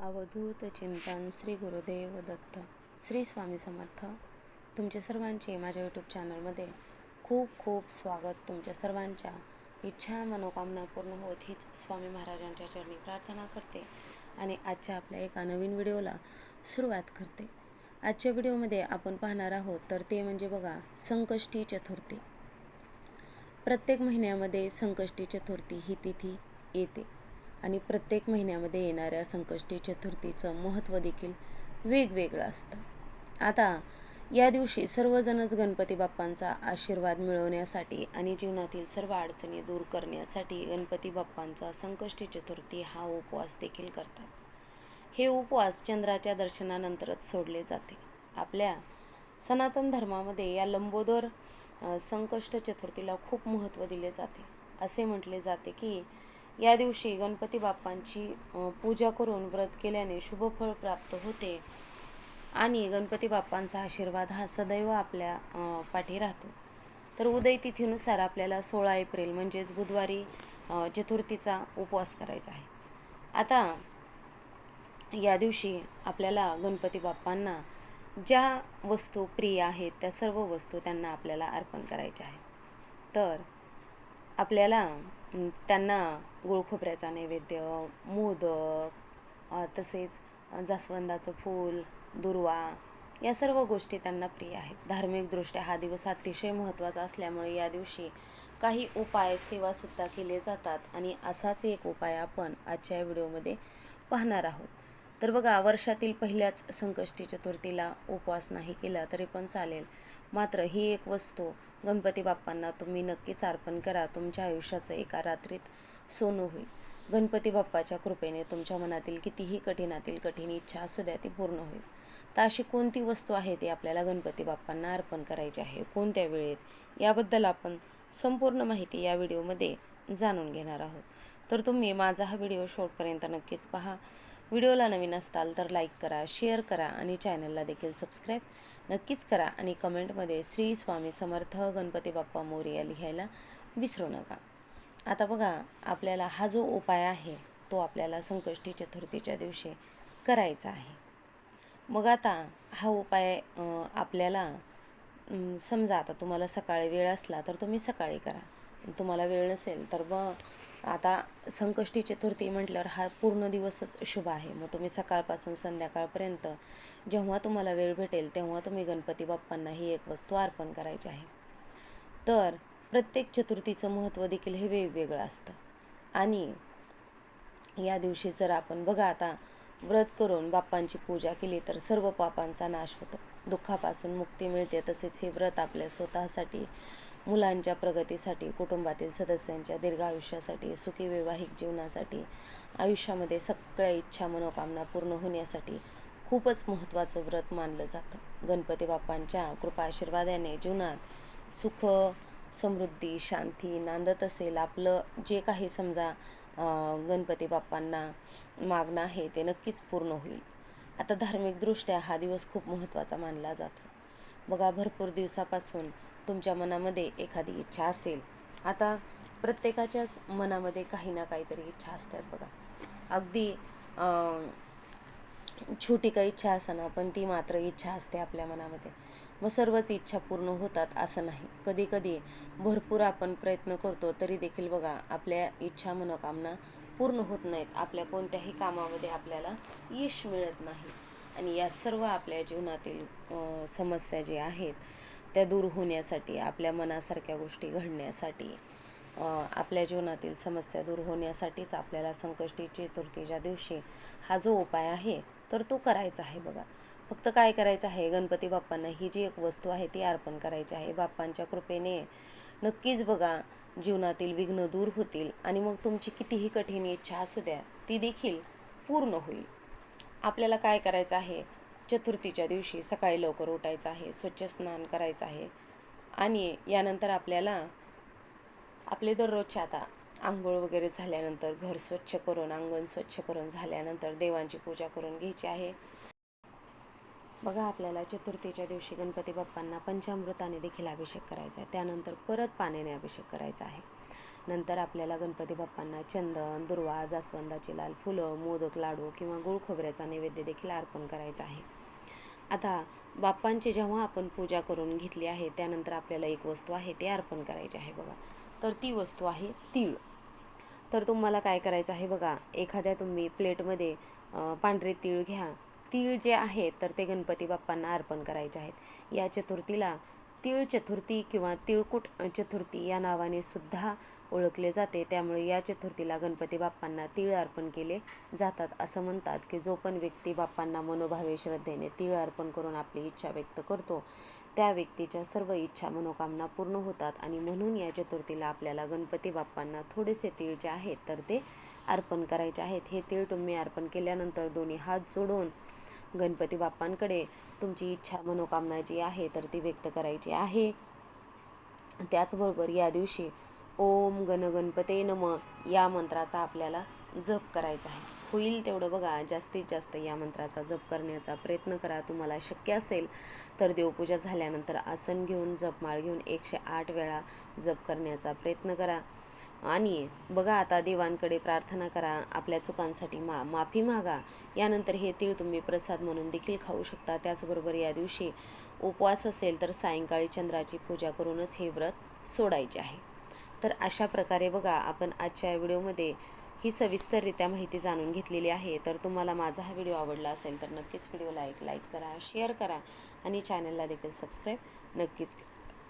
अवधूत चिंतन श्री गुरुदेव दत्त. श्री स्वामी समर्थ. तुमचे सर्वांचे माझ्या यूट्यूब चॅनलमध्ये खूप खूप स्वागत. तुमच्या सर्वांच्या इच्छा मनोकामना पूर्ण होत हीच स्वामी महाराजांच्या चरणी प्रार्थना करते आणि आजच्या आपल्या एका नवीन व्हिडिओला सुरुवात करते. आजच्या व्हिडिओमध्ये आपण पाहणार आहोत तर ते म्हणजे बघा संकष्टी चतुर्थी. प्रत्येक महिन्यामध्ये संकष्टी चतुर्थी ही तिथी येते. आणि प्रत्येक महिन्यामध्ये येणाऱ्या संकष्टी चतुर्थीचं महत्त्व देखील वेगवेगळं असतं. आता या दिवशी सर्वजणच गणपती बाप्पांचा आशीर्वाद मिळवण्यासाठी आणि जीवनातील सर्व अडचणी दूर करण्यासाठी गणपती बाप्पांचा संकष्टी चतुर्थी हा उपवास देखील करतात. हे उपवास चंद्राच्या दर्शनानंतरच सोडले जाते. आपल्या सनातन धर्मामध्ये या लंबोदर संकष्ट चतुर्थीला खूप महत्त्व दिले जाते. असे म्हटले जाते की या दिवशी गणपती बाप्पांची पूजा करून व्रत केल्याने शुभफळ प्राप्त होते आणि गणपती बाप्पांचा आशीर्वाद हा सदैव आपल्या पाठी राहतो. तर उदय तिथीनुसार आपल्याला सोळा एप्रिल म्हणजेच बुधवारी चतुर्थीचा उपवास करायचा आहे. आता या दिवशी आपल्याला गणपती बाप्पांना ज्या वस्तू प्रिय आहेत त्या सर्व वस्तू त्यांना आपल्याला अर्पण करायच्या आहेत. तर आपल्याला त्यांना गुळखोबऱ्याचा नैवेद्य मोदक तसेच जास्वंदाचं फूल दुर्वा या सर्व गोष्टी त्यांना प्रिय आहेत. धार्मिकदृष्ट्या हा दिवस अतिशय महत्त्वाचा असल्यामुळे या दिवशी काही उपाय सेवासुद्धा केले जातात आणि असाच एक उपाय आपण आजच्या व्हिडिओमध्ये पाहणार आहोत. तर बघा वर्षातील पहिल्याच संकष्टी चतुर्थीला उपवास नाही केला तरी पण चालेल. मात्र ही एक वस्तू गणपती बाप्पांना तुम्ही नक्कीच अर्पण करा. तुमच्या आयुष्याचं एका रात्रीत सोनं होईल. गणपती बाप्पाच्या कृपेने तुमच्या मनातील कितीही कठीणातील कठीण इच्छा असू द्या ती पूर्ण होईल. तर अशी कोणती वस्तू आहे ती आपल्याला गणपती बाप्पांना अर्पण करायची आहे? कोणत्या वेळेत? याबद्दल आपण संपूर्ण माहिती या व्हिडिओमध्ये जाणून घेणार आहोत. तर तुम्ही माझा हा व्हिडिओ शेवटपर्यंत नक्कीच पहा. व्हिडिओला नवीन असताल तर लाईक करा शेअर करा आणि चॅनलला देखील सबस्क्राईब नक्कीच करा आणि कमेंटमध्ये श्री स्वामी समर्थ गणपती बाप्पा मोरिया लिहायला विसरू नका. आता बघा आपल्याला हा जो उपाय आहे तो आपल्याला संकष्टी चतुर्थीच्या दिवशी करायचा आहे. मग आता हा उपाय आपल्याला समजा आता तुम्हाला सकाळी वेळ असला तर तुम्ही सकाळी करा. तुम्हाला वेळ नसेल तर मग आता संकष्टी चतुर्थी म्हटल्यावर हा पूर्ण दिवसच शुभ आहे. मग तुम्ही सकाळपासून संध्याकाळपर्यंत जेव्हा तुम्हाला वेळ भेटेल तेव्हा तुम्ही गणपती बाप्पांना ही एक वस्तू अर्पण करायची आहे. तर प्रत्येक चतुर्थीचं महत्त्व देखील हे वेगवेगळं असतं. आणि या दिवशी जर आपण बघा आता व्रत करून बाप्पांची पूजा केली तर सर्व पापांचा नाश होतो. दुःखापासून मुक्ती मिळते तसेच हे व्रत आपल्या स्वतःसाठी मुलांच्या प्रगतीसाठी कुटुंबातील सदस्यांच्या दीर्घ आयुष्यासाठी सुखी वैवाहिक जीवनासाठी आयुष्यामध्ये सगळ्या इच्छा मनोकामना पूर्ण होण्यासाठी खूपच महत्त्वाचं व्रत मानलं जातं. गणपती बाप्पांच्या कृपा आशीर्वादाने जीवनात सुख समृद्धी शांती नांदत असेल आपलं जे काही समजा गणपती बाप्पांना मागणं आहे ते नक्कीच पूर्ण होईल. आता धार्मिकदृष्ट्या हा दिवस खूप महत्त्वाचा मानला जातो. बघा भरपूर दिवसापासून तुमच्या मनामध्ये एखादी इच्छा असेल आता प्रत्येकाच्याच मनामध्ये काही ना काहीतरी इच्छा असतात बघा. अगदी छोटी काही इच्छा असना पण ती मात्र इच्छा असते आपल्या मनामध्ये. मग सर्वच इच्छा पूर्ण होतात असं नाही. कधी कधी भरपूर आपण प्रयत्न करतो तरी देखील बघा आपल्या इच्छा मनोकामना पूर्ण होत नाहीत. आपल्या कोणत्याही कामामध्ये आपल्याला यश मिळत नाही. आणि या सर्व आपल्या जीवनातील समस्या ज्या आहेत त्या दूर होण्यासाठी आपल्या मनासारख्या गोष्टी घडण्यासाठी आपल्या जीवनातील समस्या दूर होण्यासाठीच आपल्याला संकष्टी चतुर्थीच्या दिवशी हा जो उपाय आहे तर तो करायचा आहे बघा. फक्त काय करायचं आहे? गणपती बाप्पांना ही जी एक वस्तू आहे ती अर्पण करायची आहे. बाप्पांच्या कृपेने नक्कीच बघा जीवनातील विघ्न दूर होतील आणि मग तुमची कितीही कठीण इच्छा असू द्या ती देखील पूर्ण होईल. आपल्याला काय करायचं आहे? चतुर्थीच्या दिवशी सकाळी लवकर उठायचं आहे स्वच्छ स्नान करायचं आहे. आणि यानंतर आपल्याला आपले दररोजचे आता आंघोळ वगैरे झाल्यानंतर घर स्वच्छ करून अंगण स्वच्छ करून झाल्यानंतर देवांची पूजा करून घ्यायची आहे. बघा आपल्याला चतुर्थीच्या दिवशी गणपती बाप्पांना पंचामृताने देखील अभिषेक करायचा आहे. त्यानंतर परत पाण्याने अभिषेक करायचा आहे. नंतर आपल्याला गणपती बाप्पांना चंदन दुर्वा जास्वंदाची लाल फुलं मोदक लाडू किंवा गुळ खोबऱ्याचा नैवेद्य देखील अर्पण करायचा आहे. आता बाप्पांची जेव्हा आपण पूजा करून घेतली आहे त्यानंतर आपल्याला एक वस्तू आहे ते अर्पण करायची आहे बघा. तर ती वस्तू आहे तीळ. तर तुम्हाला काय करायचं आहे बघा एखाद्या तुम्ही प्लेटमध्ये पांढरे तीळ घ्या. तीळ जे आहेत तर ते गणपती बाप्पांना अर्पण करायचे आहेत. या चतुर्थीला तीळ चतुर्थी किंवा तिळकुट चतुर्थी या नावाने सुद्धा ओळखले जाते. त्यामुळे या चतुर्थीला गणपती बाप्पांना तीळ अर्पण केले जातात असं म्हणतात की जो पण व्यक्ती बाप्पांना मनोभावे श्रद्धेने तीळ अर्पण करून आपली इच्छा व्यक्त करतो त्या व्यक्तीच्या सर्व इच्छा मनोकामना पूर्ण होतात आणि म्हणून या चतुर्थीला आपल्याला गणपती बाप्पांना थोडेसे तीळ जे आहेत तर ते अर्पण करायचे आहेत. हे तीळ तुम्ही अर्पण केल्यानंतर दोन्ही हात जोडून गणपती बाप्पांकडे तुमची इच्छा मनोकामना जी आहे तर ती व्यक्त करायची आहे. त्याचबरोबर या दिवशी ओम गणगणपते नम या मंत्राचा आपल्याला जप करायचा आहे. होईल तेवढं बघा जास्तीत जास्त या मंत्राचा जप करण्याचा प्रयत्न करा. तुम्हाला शक्य असेल तर देवपूजा झाल्यानंतर आसन घेऊन जपमाळ घेऊन एकशे आठ वेळा जप करण्याचा प्रयत्न करा. आणि बघा आता देवांकडे प्रार्थना करा आपल्या चुकांसाठी मा माफी मागा. यानंतर हे तीळ तुम्ही प्रसाद म्हणून देखील खाऊ शकता. त्याचबरोबर या दिवशी उपवास असेल तर सायंकाळी चंद्राची पूजा करूनच हे व्रत सोडायचे आहे. तर अशा प्रकारे बघा आपण आजच्या व्हिडिओमध्ये ही सविस्तररित्या माहिती जाणून घेतलेली आहे. तर तुम्हाला माझा हा व्हिडिओ आवडला असेल तर नक्कीच व्हिडिओला एक लाईक करा शेअर करा आणि चॅनलला देखील सबस्क्राईब नक्कीच करा.